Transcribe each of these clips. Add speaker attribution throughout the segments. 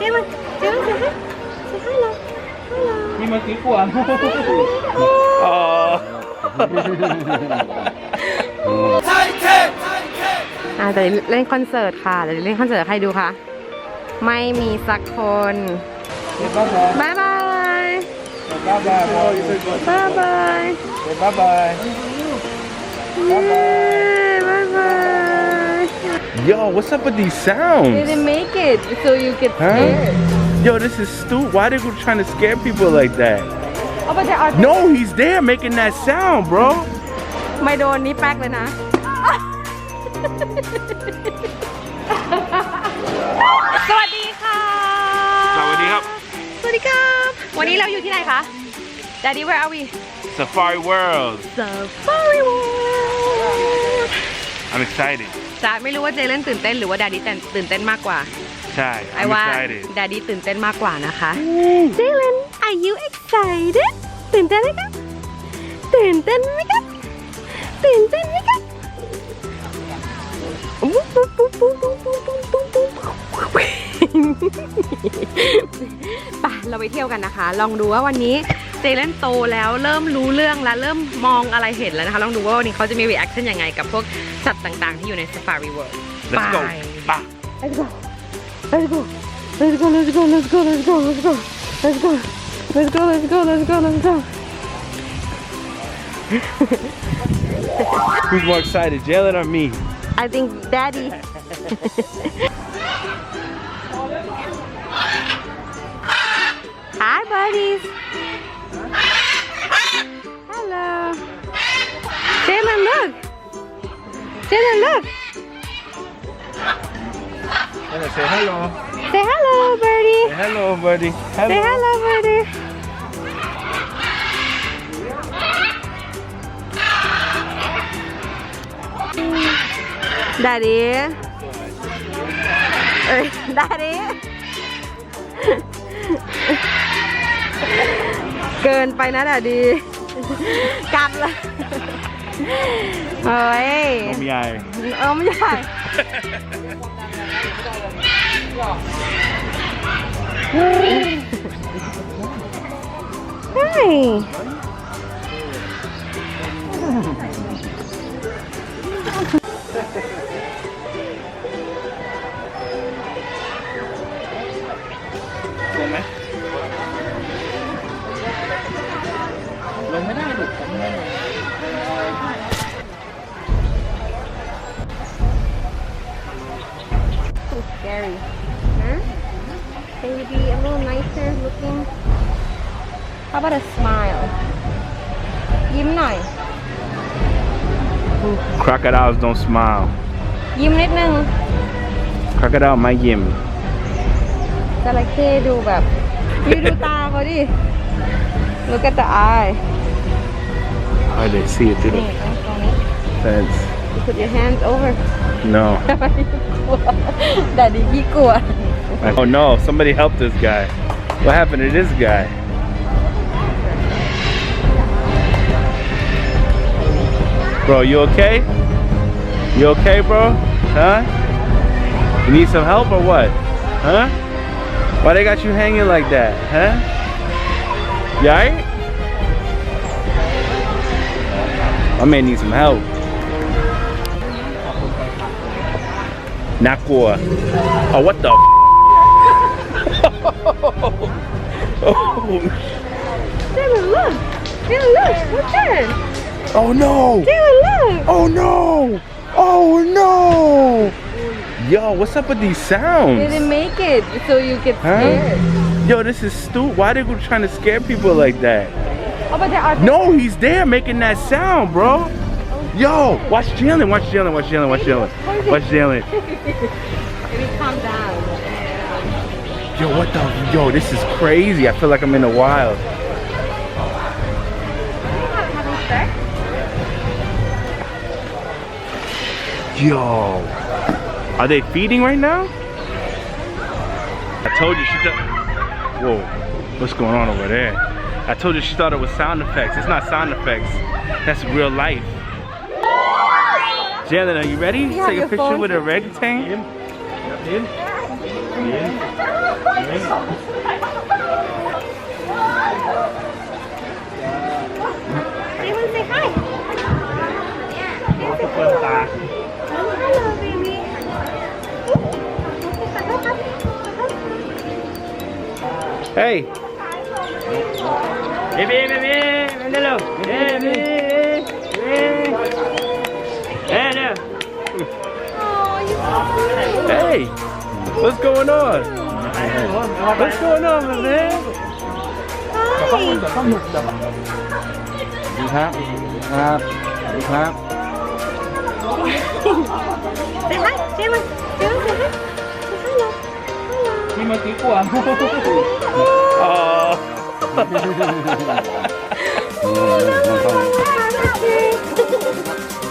Speaker 1: Jalen, Jalen, say hi. Say hello. Hello.
Speaker 2: นี่เมื่อกี้กลัว
Speaker 3: อ๋อ
Speaker 1: อ่าแต่เล่นคอนเสิร์ตค่ะเดี๋ยวเล่นคอนเสิร์ตให้ดูค่ะไม่มีสักคน
Speaker 2: บ๊ายบาย
Speaker 1: บายบาย
Speaker 2: บ๊ายบาย
Speaker 1: บายบาย
Speaker 2: บ๊า
Speaker 3: Yo, what's up with these sounds?
Speaker 1: They didn't make it so you get scared.
Speaker 3: Yo, this is stupid. Why are they trying to scare people like that?
Speaker 1: Oh, but there are
Speaker 3: no, he's there making that sound, bro.
Speaker 1: My door knee back then, huh? สวัสดีค
Speaker 3: รับ
Speaker 1: วันนี้เราอยู่ที่ไหนคะ Daddy where are we
Speaker 3: Safari World
Speaker 1: Safari World
Speaker 3: I'm excited
Speaker 1: จะไม่รู้ว่าเจเล่นตื่นเต้นหรือว่าด a ดดี้ตื่นเต้นมากกว่า
Speaker 3: ใช่
Speaker 1: ไอ
Speaker 3: I'm
Speaker 1: ว่า
Speaker 3: excited
Speaker 1: ด a ดดี้ตื่นเต้นมากกว่านะคะ เจเลน are you excited ตื่นเต้นไหมครับ ตื่นเต้นไหมครับ ตื่นเต้นไหมครับไปเราไปเที่ยวกันนะคะ ลองดูว่าวันนี้ เจเลนโตแล้วเริ่มรู้เรื่องแล้วเริ่มมองอะไรเห็นแล้วนะคะลองดูว่าวันนี้เขาจะมี reaction ยังไงกับพวกสัตว์ต่างๆ ที่อยู่ใน Safari World
Speaker 3: Let's go
Speaker 1: ไป
Speaker 3: ป่ะ
Speaker 1: Let's go. Let's go. Let's go. Let's go. Let's go. Let's go. Let's go. Let's go. Let's go. Let's go. Let's go. Let's go.
Speaker 3: Who's more excited Jalen or me
Speaker 1: I think Daddy. Hi, buddies. Jalen, look.
Speaker 3: Say hello
Speaker 1: Say hello, birdie.
Speaker 3: Say hello buddy
Speaker 1: Say hello, birdie. Daddy เอ้ย Daddy เกินไปนะ Daddy กัดเลย เฮ้ย
Speaker 3: นมใหญ่
Speaker 1: เออไม่ใช่ใช่
Speaker 3: ล
Speaker 1: about a smile? ยิ้มหน่อย
Speaker 3: Crocodiles don't smile
Speaker 1: ยิ้มนิดนึง
Speaker 3: Crocodile ไม่ยิ้ม
Speaker 1: จระเข้ดูแบบยืดูตาเขาดิ Look at the eye
Speaker 3: Oh they see it through
Speaker 1: นี่
Speaker 3: the
Speaker 1: ตรงนี้
Speaker 3: fence
Speaker 1: You put your hands over
Speaker 3: No
Speaker 1: ทำไมกลัวแต่ดิพี่กลัว
Speaker 3: Oh no somebody help this guy What happened to this guy Bro, you okay? You okay, bro? Huh? You need some help or what? Huh? Why they got you hanging like that? Huh? You alright? I may need some help. Nakua. Oh, what the oh.
Speaker 1: oh. Look, look, what's that?
Speaker 3: Oh no.
Speaker 1: Taylor look.
Speaker 3: Oh no. Oh no. Yo what's up with these sounds?
Speaker 1: Didn't make it so you get
Speaker 3: Huh?
Speaker 1: scared.
Speaker 3: Yo this is stupid why they go trying to scare people like that?
Speaker 1: Oh but there are
Speaker 3: No he's there making that sound bro. Yo watch Jalen watch Jalen watch Jalen watch Jalen watch Jalen.
Speaker 1: Maybe calm down.
Speaker 3: Yo, what the? Yo, this is crazy. I feel like I'm in the wild.
Speaker 1: having sex
Speaker 3: Yo, are they feeding right now? I told you she thought. Whoa, what's going on over there? I told you she thought it was sound effects. It's not sound effects. That's real life. Jalen, are you ready?
Speaker 1: You
Speaker 3: Take a picture
Speaker 1: phone?
Speaker 3: with a orangutan.
Speaker 2: ยิ้ม
Speaker 1: Say Hey. Baby,
Speaker 2: baby, Mandalo. Uh,
Speaker 3: hey, what's going on? What's going on, my man?
Speaker 2: Hi.
Speaker 1: Say hi. Say hi. Say hi. Say hello.
Speaker 2: ที่เมื่อกี้กลัว
Speaker 3: Oh.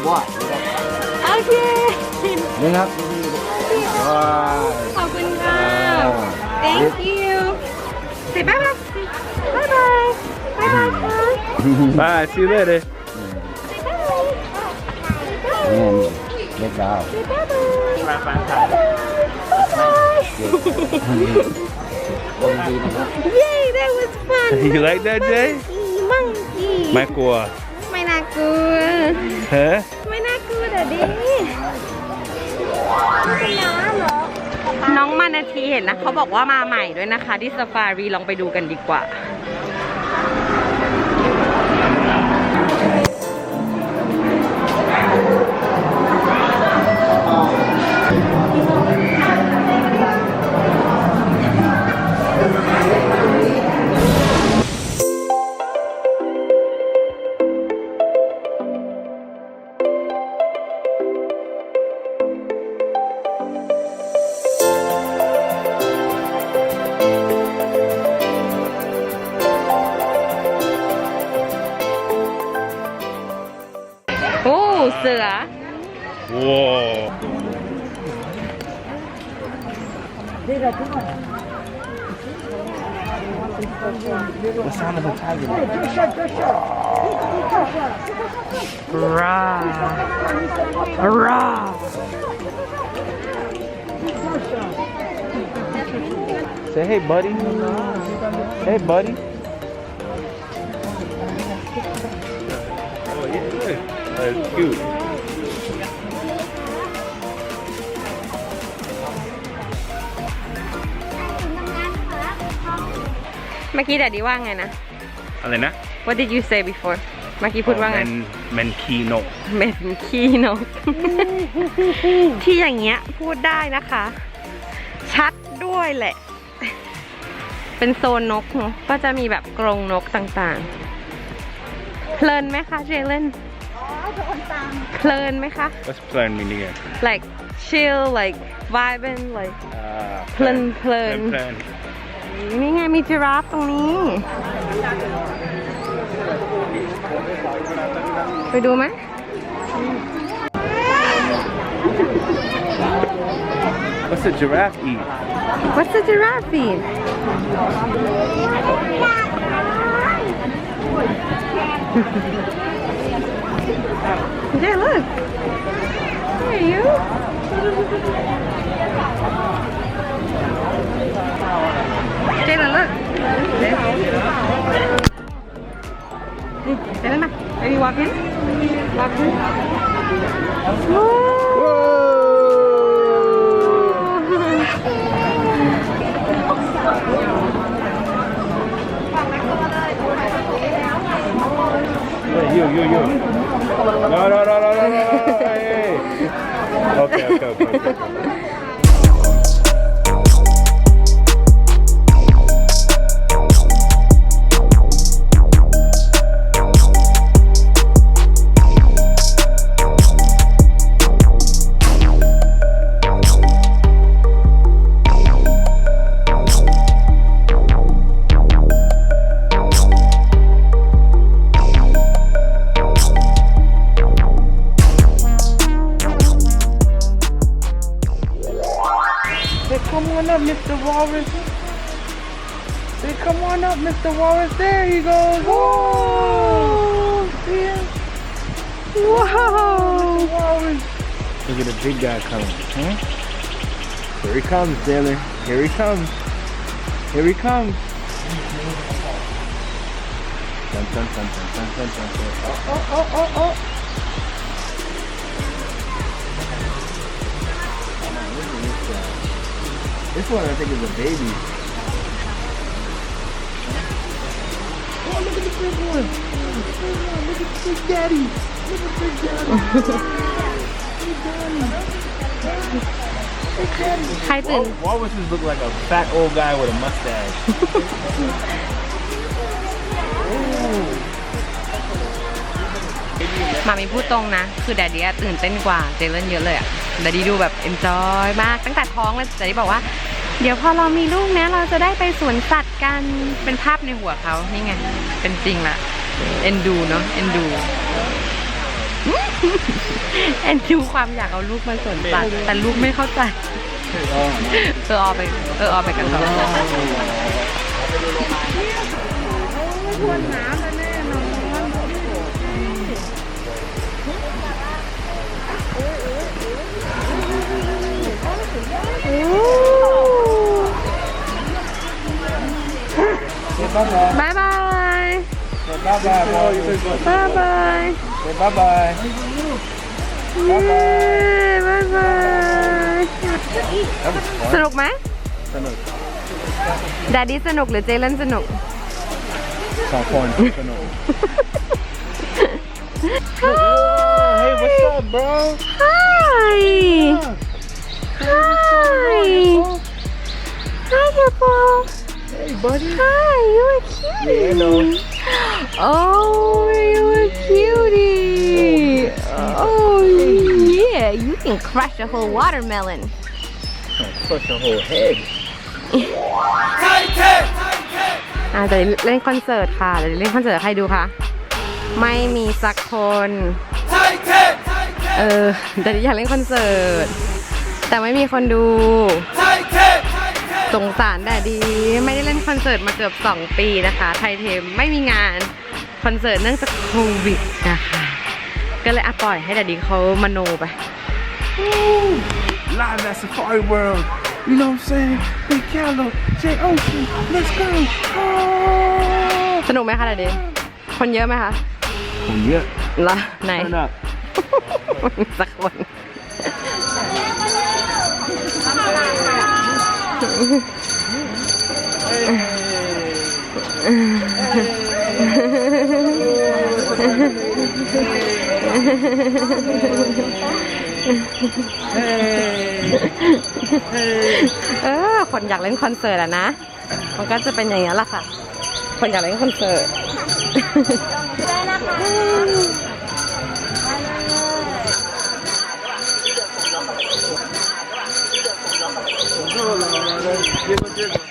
Speaker 2: ว่า
Speaker 1: โอเค
Speaker 2: นี่ครับว้าว
Speaker 1: ขอบคุณค่ะ Thank you Say bye bye Bye bye Bye bye ค่ะ
Speaker 3: Bye, see you later.
Speaker 2: นี่เล็กดาว
Speaker 1: Bye bye
Speaker 2: มาฟังถ่าย
Speaker 1: Yay that was fun
Speaker 3: You like that, Jay?
Speaker 1: Monkey
Speaker 3: ไม่กลัว
Speaker 1: ไม่น่ากลัว
Speaker 3: ฮะ
Speaker 1: ไม่น่ากลัวเดี๋ยวดิน้องมานาทีเห็นนะ เขาบอกว่ามาใหม่ด้วยนะคะ ที่ซาฟารีลองไปดูกันดีกว่า 복숭아.
Speaker 3: 우와.
Speaker 2: The sound of a tiger.
Speaker 1: Hurrah! Hurrah!
Speaker 3: Say hey, buddy. Hey, buddy. That's cute.
Speaker 1: เมื่อกี้แดดดีว่าไงนะ
Speaker 3: อะไรนะ
Speaker 1: What did you say before เมื่อกี้พูดว่าไง
Speaker 3: มันมันคีโนก
Speaker 1: เม็ดขี้นก ที่อย่างเงี้ยพูดได้นะคะ ชัดด้วยแหละ เป็นโซนนกเนอะก็จะมีแบบกรงนกต่างๆ เพลินไหมคะเจเลน เพลินไหมคะ
Speaker 3: What's plan meaning again?
Speaker 1: like chill like vibing like
Speaker 3: Ah,
Speaker 1: เพลินเพลิน
Speaker 3: เพลิน
Speaker 1: นี่ไงมีจิราฟตรงนี้ ไปดูไหม
Speaker 3: What's a giraffe eat?
Speaker 1: What's the giraffe eat? Yeah, look. There you. Jayla, look. Selena, are you walking? Walking? Whoa!
Speaker 3: Whoa. You, you, you. No, no, no, no, no, no, no. Okay, okay. okay, okay. Say, come on up, Mr. Wallace. There he goes. Whoa! See him?
Speaker 1: Whoa.
Speaker 3: Walrus. Look at the big guy coming. Huh? Here he comes, Jalen. Here he comes. Here he comes. Dun, dun, dun, dun, dun, dun, dun, dun. Oh, oh, oh, oh, oh. This one I think is a baby. Big one. Look at Big Daddy. Look at Big Daddy. Big Daddy.
Speaker 1: ใครตื่น
Speaker 3: Why would this look like a fat old guy with a mustache?
Speaker 1: มามีพูดตรงนะ คือแดดดี้อะตื่นเต้นกว่าเจเลนเยอะเลยอะแดดดี้ดูแบบเอนจอยมากตั้งแต่ท้องเลยแดดดี้บอกว่า เดี๋ยวพอเรามีลูกนะ เราจะได้ไปสวนสัตว์กัน เป็นภาพในหัวเขานี่ไง เป็นจริงละเอ็นดูเนาะเอ็นดูเอ็นดูความอยากเอาลูกมาสวนสัตว์แต่ลูกไม่เข้าใจ เออเอาไป เออเอาไปกันก่อน
Speaker 3: Bye
Speaker 1: บายบาย
Speaker 3: bye, bye, bye.
Speaker 1: บายบ าย
Speaker 3: Bye bye.
Speaker 1: เย้บายบาย
Speaker 3: That was
Speaker 1: ส
Speaker 3: fun.
Speaker 1: นุกไหม
Speaker 3: Sonu.
Speaker 1: แดดดี้สนุกหรือเจเลนสนุก
Speaker 3: Popcorn. Sonu. Hey, what's up, bro?
Speaker 1: Hi Hi Hi Apple
Speaker 3: Hey, buddy.
Speaker 1: Hi you are cute
Speaker 3: Yeah, I know.
Speaker 1: Oh you are cutie Oh yeah you can crush a whole watermelon
Speaker 3: Crush your whole head.
Speaker 1: อ่าเดี๋ยวเล่นคอนเสิร์ตค่ะเดี๋ยวเล่นคอนเสิร์ตให้ดูค่ะ ไม่มีสักคน เออเดี๋ยวอยากเล่นคอนเสิร์ต แต่ไม่มีคนดู สงสารแดดดี ไม่ได้เล่นคอนเสิร์ตมาเกือบ 2 ปีนะคะ ไทยเทมไม่มีงานคอนเสิร์ตเนื่องจากโควิดนะคะ ก็เลยอะปล่อยให้แดดดีเขามโนไป
Speaker 3: Live at Safari World. You know what I'm saying? Big Callo, Jay Ocean. Let's go. Oh.
Speaker 1: สนุกไหมคะแดดดีคนเยอะไหมคะ
Speaker 3: Oh, yeah.
Speaker 1: ละไหน
Speaker 3: Turn up.
Speaker 1: ไม่มีสักคน เออคนอยากเล่นคอนเสิร์ตอะนะ มันก็จะเป็นอย่างนี้แหละค่ะ คนอยากเล่นคอนเสิร์ต হলাম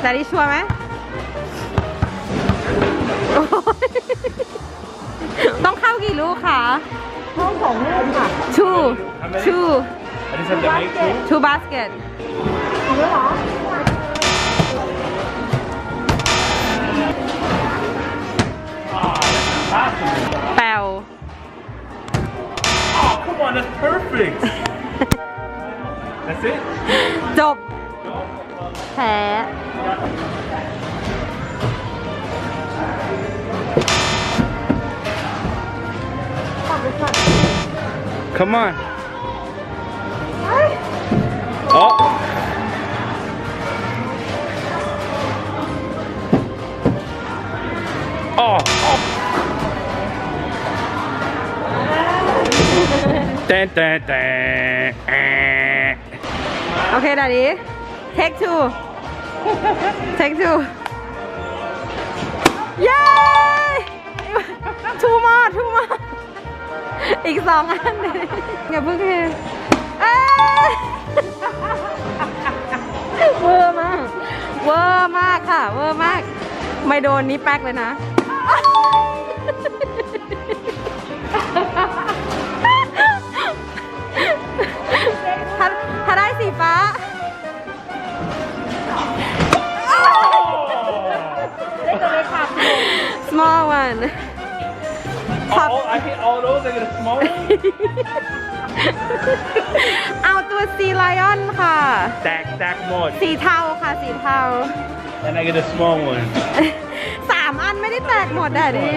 Speaker 1: แต่ดิชัวร์ไหมโอ้ยต้องเข้ากี่ลูกคะเข้าสองลูกค่ะ two two
Speaker 3: I just have to make two.
Speaker 1: two basket แปลว
Speaker 3: Oh, come on, that's perfect. that's it?
Speaker 1: จบ แพ้
Speaker 3: Come on. Oh. Oh. oh. dun, dun, dun. Eh.
Speaker 1: โอเคดาดี take two take two เย้ two more two more อีกสองอันอย่าเพิ่งเฮเอ้ยเวอร์มาก เวอร์มากค่ะ เวอร์มาก ไม่โดนนี้แป๊กเลยนะ ถ้าถ้าได้สีฟ้า small one
Speaker 3: All, I hit all those. I get a small one.
Speaker 1: เอาตัวซีไลออนค่ะ
Speaker 3: Stack, stack more.
Speaker 1: สีเทาค่ะสีเทา
Speaker 3: And I get a small one.
Speaker 1: สามอันไม่ได้แตกหมดอะดิ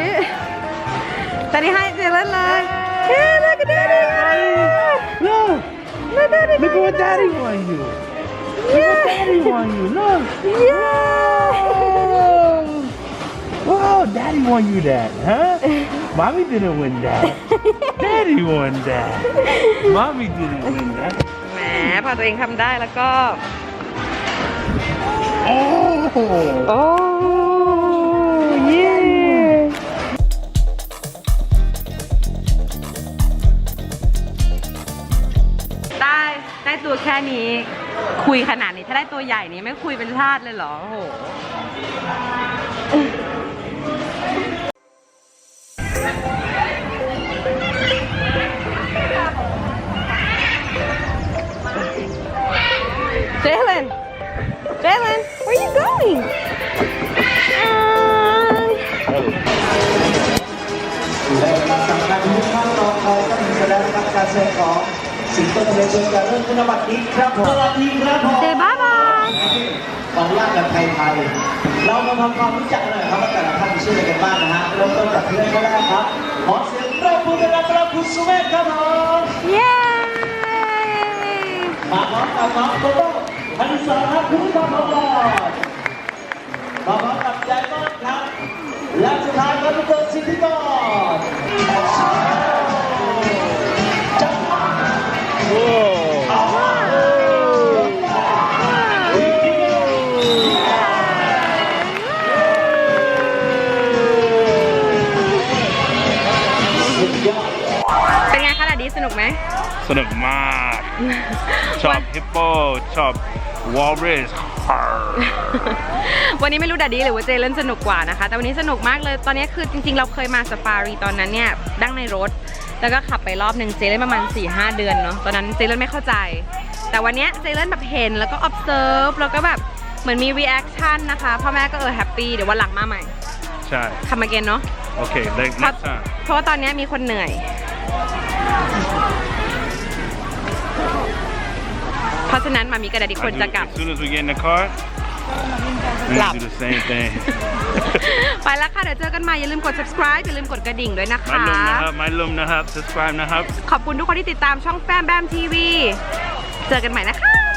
Speaker 1: แต่นี่ให้เจเล่นเลยเฮ้ยแล้วก็ได้ดิ
Speaker 3: Look,
Speaker 1: แล้วได้ดิ
Speaker 3: look at what daddy won you. Look what daddy won you. Look.
Speaker 1: เย้
Speaker 3: Wow, daddy won you that, huh? Mommy didn't win that. daddy won that. Mommy didn't win that.
Speaker 1: แหมพอตัวเองทำได้แล้วก็
Speaker 3: Oh.
Speaker 1: โอ้เย้ได้ได้ตัวแค่นี้ คุยขนาดนี้ ถ้าได้ตัวใหญ่นี้ไม่คุยเป็นชาติเลยเหรอ โอ้โห
Speaker 4: ครับผม
Speaker 1: say bye bye.
Speaker 4: ของล่าแบบไทยๆเรามาทำความรู้จักกันหน่อยครับว่าแต่ละท่านมีชื่ออะไรกันบ้างนะฮะเริ่มต้นจากที่แรกคนแรกครับขอเสียงปรบมือดังๆต้อนรับคุณสุเมธครับผม
Speaker 1: Yay!
Speaker 4: มาพร้อมกับน้องโตโต้ พันสาครับคุณผู้ชมของเรามาพร้อมกับยายต้นครับ และสุดท้ายครับทุกคนสิทธิกรจังหวะ
Speaker 3: Whoa.
Speaker 4: สุดยอด
Speaker 1: เป็นไงคะดัดดี้สนุกไหม
Speaker 3: สนุกมาก ชอบฮิปโปชอบวอลเรส
Speaker 1: วันนี้ไม่รู้ดัดดี้หรือว่าเจเล่นสนุกกว่านะคะ แต่วันนี้สนุกมากเลยตอนนี้คือจริงๆ เราเคยมาสฟารีตอนนั้นเนี่ยดั้งในรถ แล้วก็ขับไปรอบหนึ่งเจเล่นประมาณ4ี่หเดือนเนาะตอนนั้นเจเล่นไม่เข้าใจ แต่วันเนี้ยเจเล่นแบบเห็นแล้วก็ observe แล้วก็แบบเหมือนมี reaction นะคะพ่อแม่ก็เออแฮปปี้เดี๋ยววันหลังมาใหม่
Speaker 3: ใช่
Speaker 1: ทำมาเกนเนาะ
Speaker 3: โอเค next
Speaker 1: เพราะ
Speaker 3: next time
Speaker 1: เพราะว่าตอนนี้มีคนเหนื่อย เพราะฉะนั้นมามีกระดาษอีกคน
Speaker 3: I do-
Speaker 1: จะกลับ
Speaker 3: as soon as we get in the car I'm
Speaker 1: Lap.
Speaker 3: gonna do the same thing
Speaker 1: ไปแล้วค่ะ เดี๋ยวเจอกันใหม่อย่าลืมกด subscribe อย่าลืมกดกระดิ่งด้วยนะ
Speaker 3: ไม่
Speaker 1: คะ
Speaker 3: ลืมนะครับไม่ลืมนะครับ subscribe นะครับ
Speaker 1: ขอบคุณทุกคนที่ติดตามช่องแฟมแบมทีวี เจอกันใหม่นะคะบาย